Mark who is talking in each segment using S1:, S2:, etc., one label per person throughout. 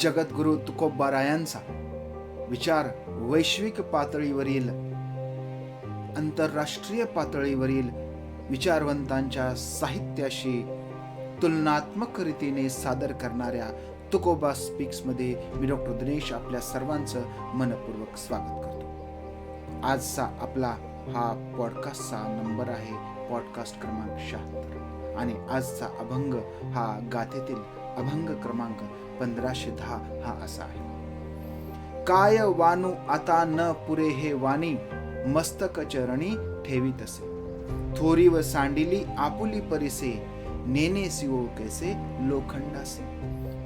S1: जगद्गुरु तुकोबारायांचा विचार वैश्विक पातळीवरील आंतरराष्ट्रीय पातळीवरील विचारवंतांच्या साहित्याशी तुलनात्मक रीतीने सादर करणाऱ्या तुकोबा स्पीक्समध्ये मी डॉक्टर दिनेश आपल्या सर्वांचं मनपूर्वक स्वागत करतो. आजचा आपला हा पॉडकास्टचा नंबर आहे पॉडकास्ट क्रमांक शहात्तर. आणि आजचा अभंग हा गाथेतील अभंग क्रमांक पंधराशे दहा हा असा आहे. काय वानू आता न पुरे हे वाणी मस्तक चरणी ठेवीत असे. थोरी व सांडिली आपुली परिसे नेने सिओ कैसे लोखंडासे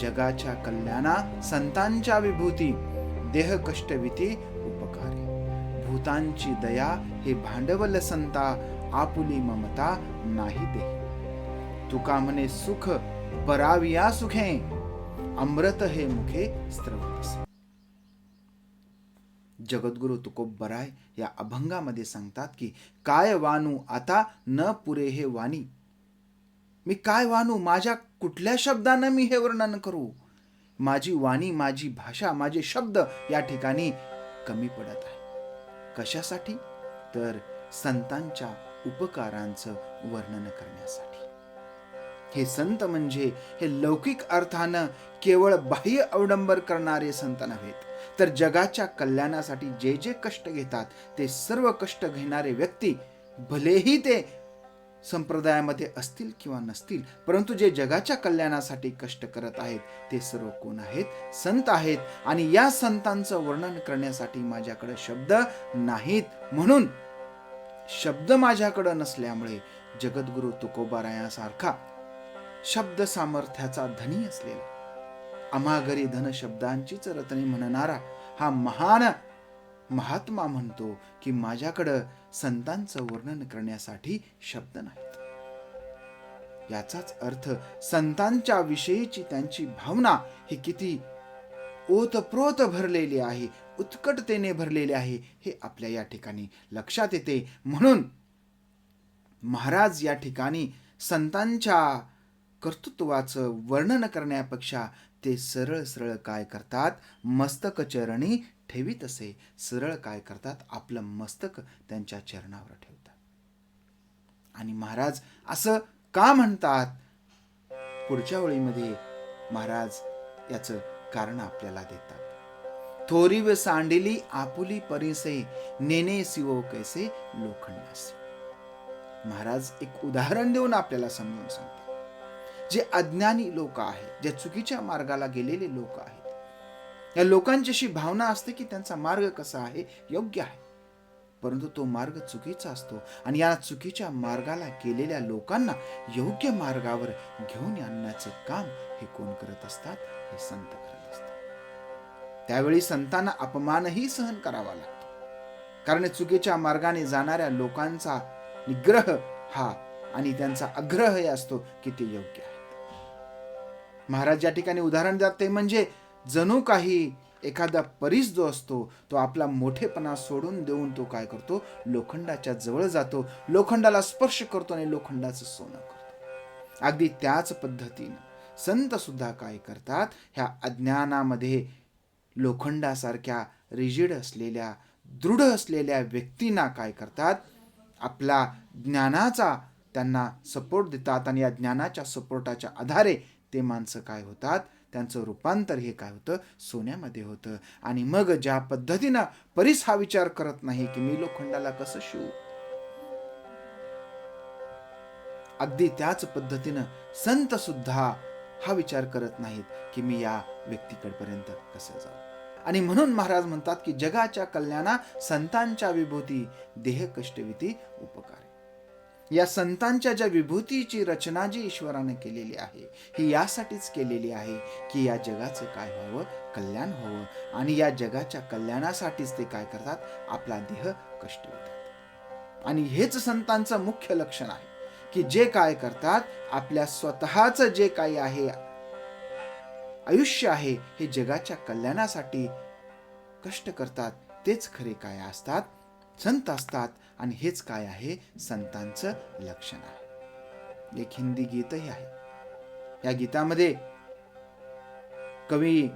S1: जगाच्या कल्याणा संतांच्या विभूती देह कष्टविती उपकारे. भूतांची दया हे भांडवल संता आपुली ममता नाही दे तुका म्हणे सुख पराविया सुखे अमृत हे मुखे स्त्रवत जगद्गुरु तुकोबराय या अभंगामध्ये सांगतात की काय वानू आता न पुरे हे वाणी? मी काय वानू? माझ्या कुठल्या शब्दानं मी हे वर्णन करू? माझी वाणी माझी भाषा माझे शब्द या ठिकाणी कमी पडत आहे. कशासाठी? तर संतांच्या उपकारांचं वर्णन करण्यासाठी. हे संत म्हणजे हे लौकिक अर्थानं केवळ बाह्य अवडंबर करणारे संत नव्हेत. तर जगाच्या कल्याणासाठी जे जे कष्ट घेतात ते सर्व कष्ट घेणारे व्यक्ती भलेही ते संप्रदायामध्ये असतील किंवा नसतील परंतु जे जगाच्या कल्याणासाठी कष्ट करत आहेत ते सर्व कोण आहेत? संत आहेत. आणि या संतांचं वर्णन करण्यासाठी माझ्याकडे शब्द नाहीत. म्हणून शब्द माझ्याकडं नसल्यामुळे जगद्गुरु तुकोबारायासारखा शब्द सामर्थ्याचा धनी असलेला. अमागरी धन शब्दांचीच रत्ने म्हणणारा हा महान महात्मा म्हणतो की माझ्याकडं संतांचं वर्णन करण्यासाठी शब्द नाहीत. याचाच अर्थ संतांच्या विषयीची त्यांची भावना ही किती ओतप्रोत भरलेली आहे उत्कटतेने भरलेले आहे हे आपल्या या ठिकाणी लक्षात येते. म्हणून महाराज या ठिकाणी संतांच्या कर्तृत्वाचं वर्णन करण्यापेक्षा ते सरळ सरळ काय करतात? मस्तक चरणी ठेवीत असे. सरळ काय करतात? आपलं मस्तक त्यांच्या चरणावर ठेवतात. आणि महाराज असं का म्हणतात? पुढच्या ओळीमध्ये महाराज याचं कारण आपल्याला देतात. थोरी व सांडिली आपुली परिसे नेने सिवो कैसे लोखंडासे. महाराज एक उदाहरण देऊन आपल्याला समजून सांगतात. जे अज्ञानी लोक आहेत जे चुकीच्या मार्गाला गेलेले लोक आहेत. या लोकांची अशी भावना असते की त्यांचा मार्ग कसा आहे योग्य आहे. परंतु तो मार्ग चुकीचा असतो आणि या चुकीच्या मार्गाला गेलेल्या लोकांना योग्य मार्गावर घेऊन आणण्याचे काम हे कोण करत असतात? हे संत करत असतात. त्यावेळी संतांना अपमानही सहन करावा लागतो. कारण चुकीच्या मार्गाने जाणाऱ्या लोकांचा निग्रह हा आणि त्यांचा आग्रह हे असतो की ते योग्य आहे. महाराज या ठिकाणी उदाहरण देतात ते म्हणजे जणू काही एखादा परीस जो असतो तो आपला मोठेपणा सोडून देऊन तो काय करतो? लोखंडाच्या जवळ जातो. लोखंडाला स्पर्श करतो आणि लोखंडाचं सोनं करतो. अगदी त्याच पद्धतीनं संत सुद्धा काय करतात? ह्या अज्ञानामध्ये लोखंडासारख्या रिजिड असलेल्या दृढ असलेल्या व्यक्तींना काय करतात? आपला ज्ञानाचा त्यांना सपोर्ट देतात आणि या ज्ञानाच्या सपोर्टाच्या आधारे ते माणसं काय होतात? त्यांचं रूपांतर हे काय होतं? सोन्यामध्ये होतं. आणि मग ज्या पद्धतीनं परीस हा विचार करत नाही की मी लोखंडाला कसं शिवू? अगदी त्याच पद्धतीनं संत सुद्धा हा विचार करत नाहीत की मी या व्यक्तीकडपर्यंत कसं जाऊ? आणि म्हणून महाराज म्हणतात की जगाच्या कल्याणा संतांच्या विभूती देह कष्टविती उपकार. या संतांच्या ज्या विभूतीची रचना जी ईश्वराने केलेली आहे ही यासाठीच केलेली आहे की या जगाचं काय व्हावं? कल्याण व्हावं. आणि या जगाच्या कल्याणासाठीच ते काय करतात? आपला देह कष्ट आणि हेच संतांचं मुख्य लक्षण आहे की जे काय करतात आपल्या स्वतःचं जे काही आहे आयुष्य आहे हे जगाच्या कल्याणासाठी कष्ट करतात. तेच खरे काय असतात? संत असतात. आणि हेच काय आहे संतांचं लक्षण आहे. एक हिंदी गीतही आहे. या गीतामध्ये कवी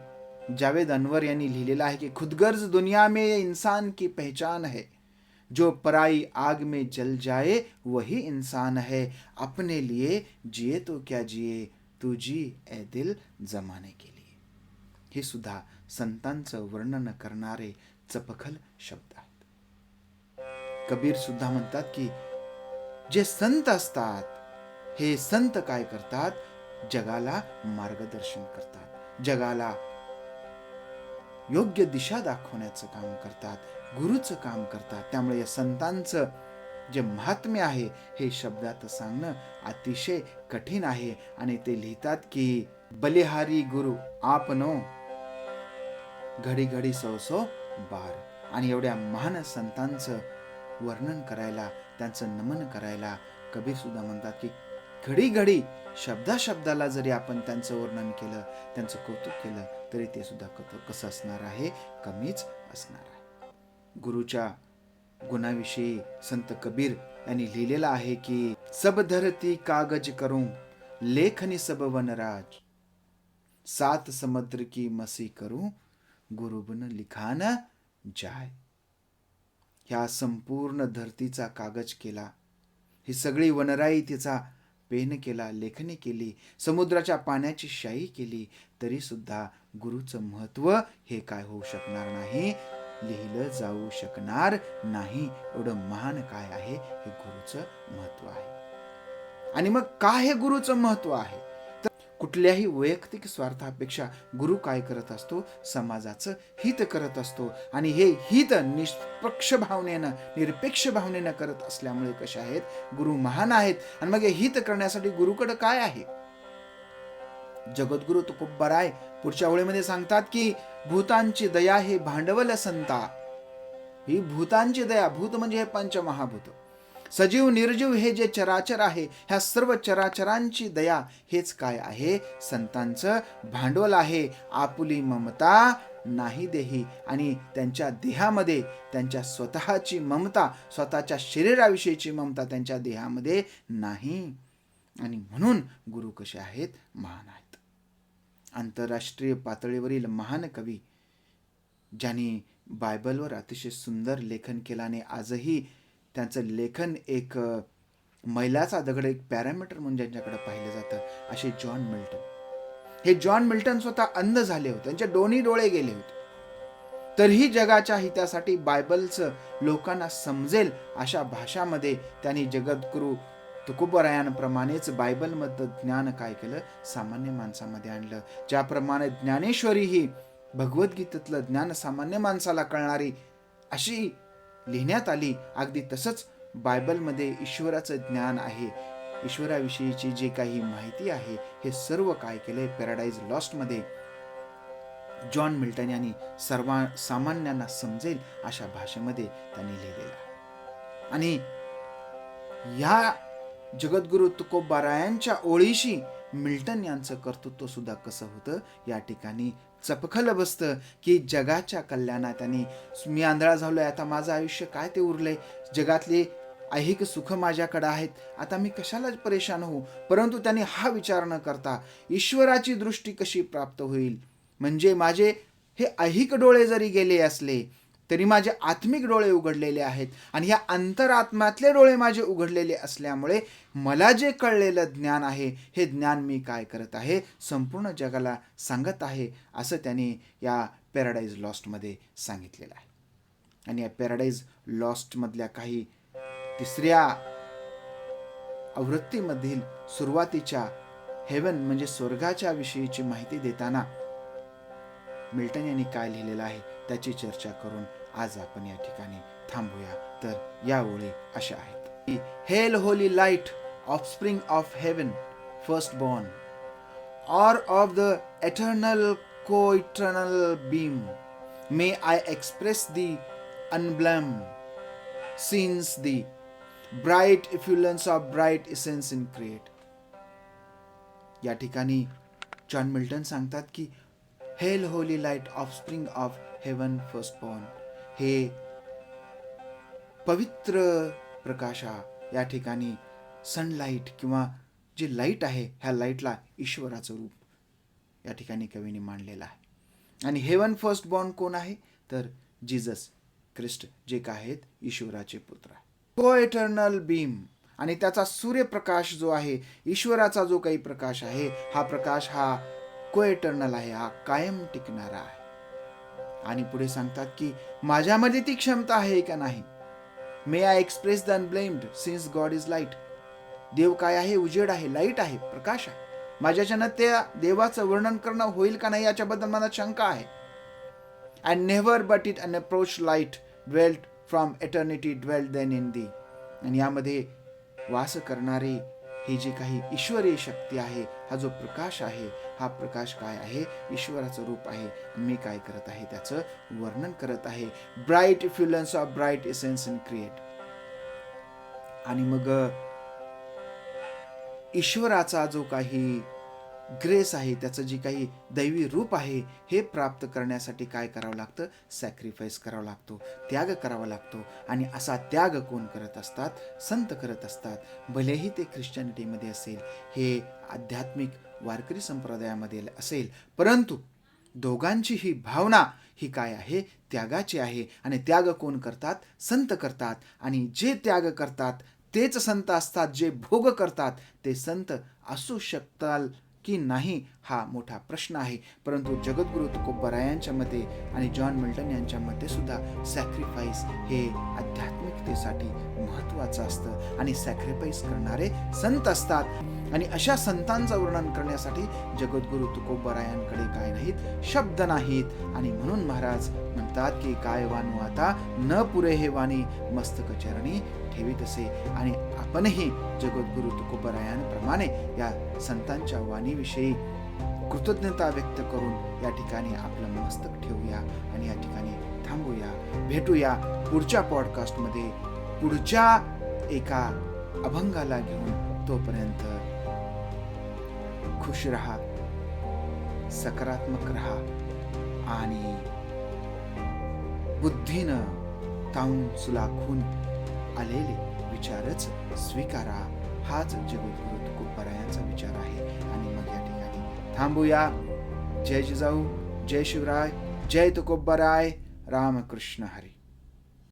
S1: जावेद अनवर यांनी लिहिलेलं आहे की खुदगर्ज दुनिया में इंसान की पहचान है। जो पराई आग में जल जाए वही इंसान है। अपने लिए जिए तो क्या जिए तू जी ए दिल जमाने के लिए। हे सुद्धा संतांचं वर्णन करणारे चपखल शब्द कबीर सुद्धा म्हणतात की जे संत असतात हे संत काय करतात? जगाला मार्गदर्शन करतात. जगाला योग्य दिशा दाखवण्याचं काम करतात गुरुचं काम करतात. त्यामुळे या संतांचं जे महात्म्य आहे हे शब्दात सांगणं अतिशय कठीण आहे. आणि ते लिहितात की बलिहारी गुरु आपनो घडी घडी सौ सौ बार. आणि एवढ्या महान संतांचं वर्णन करायला त्यांचं नमन करायला कबीर सुद्धा म्हणतात की घडी घडी शब्दा शब्दाला जरी आपण त्यांचं वर्णन केलं त्यांचं कौतुक केलं तरी ते सुद्धा कत- कसं असणार आहे? कमीच असणार आहे. गुरुच्या गुणाविषयी संत कबीर यांनी लिहिलेलं आहे की सब धरती कागज करू लेखनी सब वनराज. सात समुद्र की मसी करू गुरुबन लिखान जाय. ह्या संपूर्ण धरतीचा कागज केला. ही सगळी वनराई तिचा पेन केला लेखणी केली समुद्राच्या पाण्याची शाई केली तरी सुद्धा गुरुचं महत्त्व हे काय होऊ शकणार नाही? लिहिलं जाऊ शकणार नाही. एवढं महान काय आहे? हे गुरुचं महत्त्व आहे. आणि मग काय हे गुरुचं महत्त्व आहे? कुठल्याही वैयक्तिक स्वार्थापेक्षा गुरु काय करत असतो? समाजाचं हित करत असतो. आणि हे हित निष्पक्ष भावनेनं निरपेक्ष भावनेनं करत असल्यामुळे कसे आहेत? गुरु महान आहेत. आणि मग हे हित करण्यासाठी गुरुकडं काय आहे? जगद्गुरु तुकोबराय पुढच्या ओळीमध्ये सांगतात की भूतांची दया हे भांडवल संता. ही भूतांची दया भूत म्हणजे हे पंचमहाभूत. सजीव निर्जीव हे जे चराचर आहे ह्या सर्व चराचरांची दया हेच काय आहे? संतांचं भांडवल आहे. आपुली ममता नाही देही. आणि त्यांच्या देहामध्ये त्यांच्या स्वतःची ममता स्वतःच्या शरीराविषयीची ममता त्यांच्या देहामध्ये नाही. आणि म्हणून गुरु कसे आहेत? महान आहेत. आंतरराष्ट्रीय पातळीवरील महान कवी ज्यांनी बायबलवर अतिशय सुंदर लेखन केल्याने आजही त्यांचं लेखन एक मैलाचा दगड एक पॅरामीटर म्हणून ज्यांच्याकडे पाहिलं जातं असे जॉन मिल्टन. हे जॉन मिल्टन स्वतः अंध झाले होते. त्यांचे दोन्ही डोळे गेले होते. तरीही जगाच्या हितासाठी बायबलचं लोकांना समजेल अशा भाषामध्ये त्यांनी जगद्गुरू तुकुबरायांप्रमाणेच बायबलमधलं ज्ञान काय केलं? सामान्य माणसामध्ये आणलं. ज्याप्रमाणे ज्ञानेश्वरी ही भगवद्गीतेतलं ज्ञान सामान्य माणसाला कळणारी अशी लिहिण्यात आली. अगदी तसंच बायबलमध्ये ईश्वराचं ज्ञान आहे. ईश्वराविषयीची जी काही माहिती आहे हे सर्व काय केलंय? पॅराडाईज लॉस्टमध्ये जॉन मिल्टन यांनी सर्वा सामान्यांना समजेल अशा भाषेमध्ये त्यांनी लिहिलेलं आणि ह्या जगद्गुरु तुकोबारायांच्या ओळीशी मिल्टन यांचं कर्तृत्व सुद्धा कसं होतं? या ठिकाणी चपखल बसतं की जगाच्या कल्याणात. त्यांनी मी आंधळा झालोय. आता माझं आयुष्य काय ते उरलंय? जगातले ऐहिक सुख माझ्याकडे आहेत. आता मी कशाला परेशान होऊ? परंतु त्यांनी हा विचार न करता ईश्वराची दृष्टी कशी प्राप्त होईल? म्हणजे माझे हे ऐहिक डोळे जरी गेले असले तरी माझे आत्मिक डोळे उघडलेले आहेत आणि ह्या अंतरात्म्यातले डोळे माझे उघडलेले असल्यामुळे मला जे कळलेलं ज्ञान आहे हे ज्ञान मी काय करत आहे संपूर्ण जगाला सांगत आहे असं त्यांनी या पॅराडाईज लॉस्टमध्ये सांगितलेलं आहे. आणि या पॅराडाईज लॉस्टमधल्या काही तिसऱ्या आवृत्तीमधील सुरुवातीच्या हेवन म्हणजे स्वर्गाच्या विषयीची माहिती देताना मिल्टन यांनी काय लिहिलेलं आहे त्याची चर्चा करून आज आपण या थांबूया. तर या अशा आहेत. Hail holy light offspring of heaven first born or of the eternal coeternal beam may I express the unblamed since the bright effluence of bright essence increate या ठिकाणी जॉन मिल्टन सांगतात की hail holy light offspring of heaven first born हे पवित्र प्रकाशा या ठिकाणी sunlight किंवा जी light आहे ह्या लाईटला ईश्वराचं रूप या ठिकाणी कवीने मांडलेलं आहे. आणि हेवन फर्स्ट बॉर्न कोण आहे? तर जीजस ख्रिस्ट जे काय आहेत? ईश्वराचे पुत्र को एटर्नल बीम आणि त्याचा सूर्यप्रकाश जो आहे ईश्वराचा जो काही प्रकाश आहे हा प्रकाश हा को एटर्नल आहे हा कायम टिकणारा आहे. आणि पुढे सांगतात की माझ्यामध्ये ती क्षमता आहे का नाही? May I express the unblamed since God is light देव काय आहे? उजेड आहे? लाइट आहे? प्रकाश आहे? माझ्याच्यानं त्या देवाचं वर्णन करणं होईल का नाही याच्याबद्दल मला शंका आहे. And never but it unapproached light dwelt from eternity dwelt then in thee आणि यामध्ये वास करणारी ही जी काही ईश्वरीय शक्ती आहे हा जो प्रकाश आहे हा प्रकाश काय आहे? ईश्वराचं रूप आहे. मी काय करत आहे? त्याचं वर्णन करत आहे. Bright effluence of bright essence increate आणि मग ईश्वराचा जो काही ग्रेस आहे त्याचं जी काही दैवी रूप आहे हे प्राप्त करण्यासाठी काय करावं लागतं? सॅक्रिफाईस करावा लागतो त्याग करावा लागतो. आणि असा त्याग कोण करत असतात? संत करत असतात. भलेही ते ख्रिश्चनिटीमध्ये असेल हे आध्यात्मिक वारकरी संप्रदायामध्ये असेल परंतु दोघांची ही भावना ही काय आहे? त्यागाची आहे. आणि त्याग कोण करतात? संत करतात. आणि जे त्याग करतात तेच संत असतात. जे भोग करतात ते संत असू शकताल की नाही हा मोठा प्रश्न आहे. परंतु जगद्गुरु तुकोबरायांच्या मते आणि जॉन मिल्टन यांच्या मते सुद्धा सॅक्रिफाईस हे अध्यात्म आध्यात्मिकतेसाठी महत्त्वाचं असतं आणि सॅक्रिफाईस करणारे संत असतात. आणि अशा संतांचं वर्णन करण्यासाठी जगद्गुरु तुकोबरायांकडे काय नाहीत शब्द नाहीत. आणि म्हणून महाराज म्हणतात की काय वानू आता? न पुरे हे वाणी मस्तक चरणी ठेवीत असे आणि आपणही जगद्गुरु तुकोबरायांप्रमाणे या संतांच्या वाणीविषयी कृतज्ञता व्यक्त करून या ठिकाणी आपलं मस्तक ठेवूया. आणि या ठिकाणी थांबूया. भेटूया पुढच्या पॉडकास्टमध्ये पुढच्या एका अभंगाला घेऊन तोपर्यंत खुश रहा सकारात्मक रहा आणि बुद्धीनं ताऊन सुलाखून आलेले विचारच स्वीकारा. हाच जगद्गुरु तुकोबरायांचा विचार आहे. आणि मग या ठिकाणी थांबूया. जय जिजाऊ जय शिवराय जय तुकोबराय. रामकृष्ण हरी।